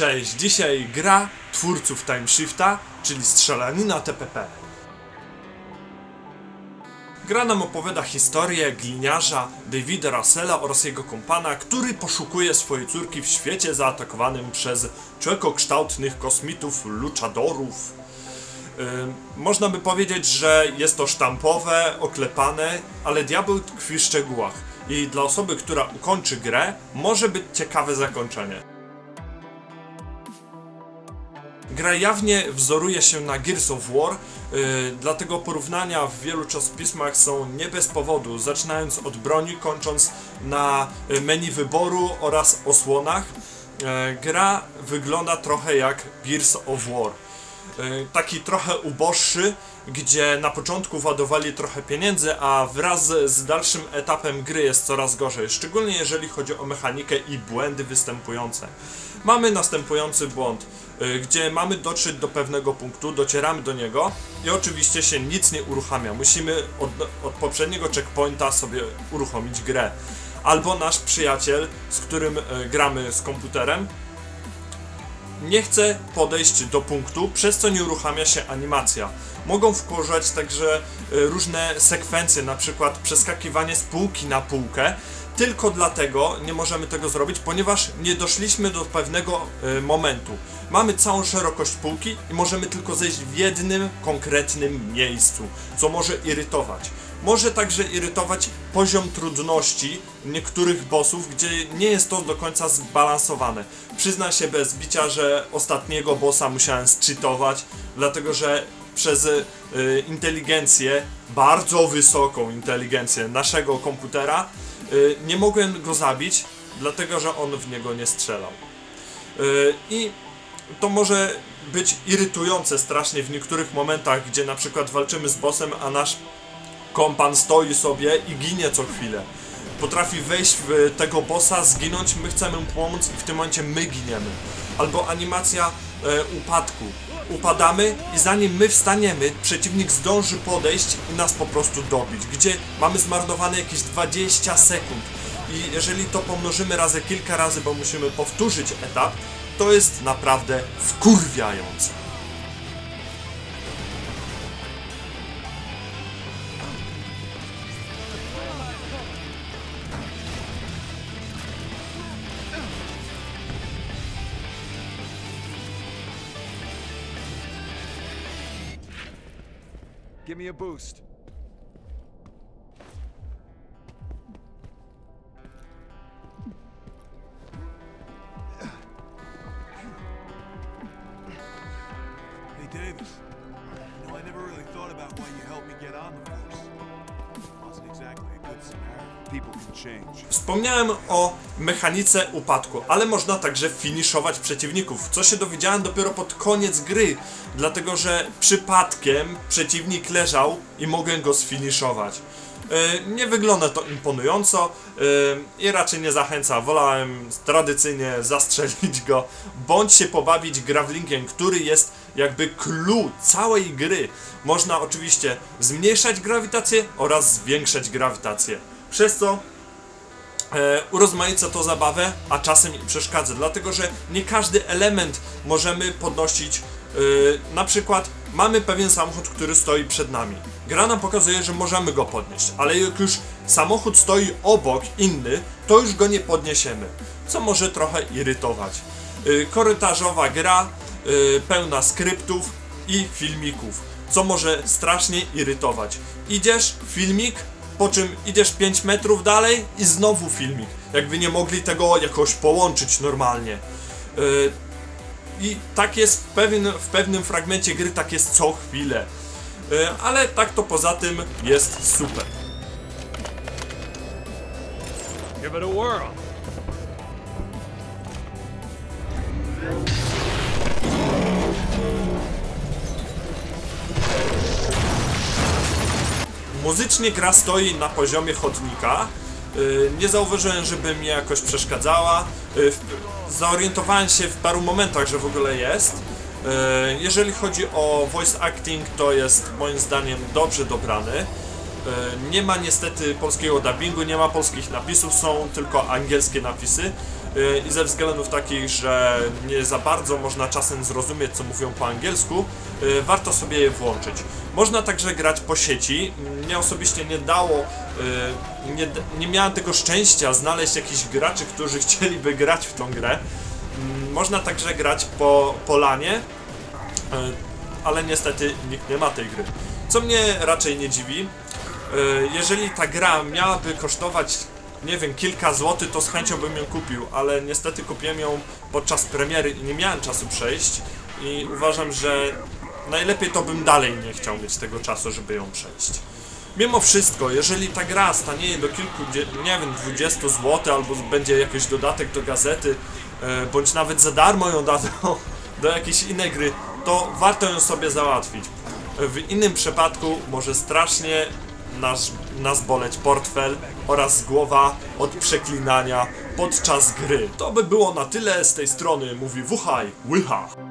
Cześć, dzisiaj gra twórców Time Shifta, czyli strzelanina TPP. Gra nam opowiada historię gliniarza Davida Russella oraz jego kompana, który poszukuje swojej córki w świecie zaatakowanym przez człowiekokształtnych kosmitów luchadorów. Można by powiedzieć, że jest to sztampowe, oklepane, ale diabeł tkwi w szczegółach. I dla osoby, która ukończy grę, może być ciekawe zakończenie. Gra jawnie wzoruje się na Gears of War, yy, dlatego porównania w wielu czasopismach są nie bez powodu, zaczynając od broni, kończąc na y, menu wyboru oraz osłonach. Yy, gra wygląda trochę jak Gears of War. Yy, taki trochę uboższy, gdzie na początku władowali trochę pieniędzy, a wraz z dalszym etapem gry jest coraz gorzej, szczególnie jeżeli chodzi o mechanikę i błędy występujące. Mamy następujący błąd, y, gdzie mamy dotrzeć do pewnego punktu, docieramy do niego i oczywiście się nic nie uruchamia. Musimy od, od poprzedniego checkpointa sobie uruchomić grę. Albo nasz przyjaciel, z którym y, gramy z komputerem, nie chce podejść do punktu, przez co nie uruchamia się animacja. Mogą wkurzać także y, różne sekwencje, na przykład przeskakiwanie z półki na półkę. Tylko dlatego nie możemy tego zrobić, ponieważ nie doszliśmy do pewnego y, momentu. Mamy całą szerokość półki i możemy tylko zejść w jednym konkretnym miejscu, co może irytować. Może także irytować poziom trudności niektórych bossów, gdzie nie jest to do końca zbalansowane. Przyzna się bez bicia, że ostatniego bossa musiałem zczytować, dlatego że przez y, inteligencję, bardzo wysoką inteligencję naszego komputera, nie mogłem go zabić, dlatego że on w niego nie strzelał. Y, I to może być irytujące strasznie w niektórych momentach, gdzie na przykład walczymy z bossem, a nasz kompan stoi sobie i ginie co chwilę. Potrafi wejść w tego bossa, zginąć, my chcemy mu pomóc i w tym momencie my giniemy. Albo animacja e, upadku. Upadamy i zanim my wstaniemy, przeciwnik zdąży podejść i nas po prostu dobić. Gdzie mamy zmarnowane jakieś 20 sekund. I jeżeli to pomnożymy razy kilka razy, bo musimy powtórzyć etap, to jest naprawdę wkurwiające. Give me a boost. Hey, Davis. You know, I never really thought about why you helped me get on the force. Wasn't exactly Wspomniałem o mechanice upadku, ale można także finiszować przeciwników, co się dowiedziałem dopiero pod koniec gry, dlatego że przypadkiem przeciwnik leżał i mogłem go sfiniszować. Yy, Nie wygląda to imponująco yy, i raczej nie zachęca. Wolałem tradycyjnie zastrzelić go, bądź się pobawić grawlinkiem, który jest jakby clue całej gry. Można oczywiście zmniejszać grawitację oraz zwiększać grawitację. Przez co e, urozmaica to zabawę, a czasem i przeszkadza, dlatego że nie każdy element możemy podnosić. e, na przykład mamy pewien samochód, który stoi przed nami. Gra nam pokazuje, że możemy go podnieść, ale jak już samochód stoi obok inny, to już go nie podniesiemy, co może trochę irytować. E, korytarzowa gra, pełna skryptów i filmików, co może strasznie irytować. Idziesz, filmik, po czym idziesz 5 metrów dalej i znowu filmik. Jakby nie mogli tego jakoś połączyć normalnie. Yy, I tak jest w, w pewnym fragmencie gry, tak jest co chwilę. Yy, ale tak to poza tym jest super. Give it a whirl. Muzycznie gra stoi na poziomie chodnika. Yy, Nie zauważyłem, żeby mi jakoś przeszkadzała. W- Zorientowałem się w paru momentach, że w ogóle jest. Yy, Jeżeli chodzi o voice acting, to jest moim zdaniem dobrze dobrany. Nie ma niestety polskiego dubbingu, nie ma polskich napisów, są tylko angielskie napisy. Y, i ze względów takich, że nie za bardzo można czasem zrozumieć, co mówią po angielsku, y, warto sobie je włączyć. Można także grać po sieci. Mnie osobiście nie dało, y, nie, nie miałem tego szczęścia znaleźć jakichś graczy, którzy chcieliby grać w tą grę. Mm, Można także grać po, po lanie, y, ale niestety nikt nie ma tej gry. Co mnie raczej nie dziwi, jeżeli ta gra miałaby kosztować, nie wiem, kilka złotych, to z chęcią bym ją kupił, ale niestety kupiłem ją podczas premiery i nie miałem czasu przejść i uważam, że najlepiej to bym dalej nie chciał mieć tego czasu, żeby ją przejść. Mimo wszystko, jeżeli ta gra stanieje do kilku, nie wiem, 20 zł albo będzie jakiś dodatek do gazety, e, bądź nawet za darmo ją dadzą do jakiejś innej gry, to warto ją sobie załatwić. W innym przypadku może strasznie nas, nas boleć portfel oraz głowa od przeklinania podczas gry. To by było na tyle z tej strony, mówi Wuchaj, Łycha.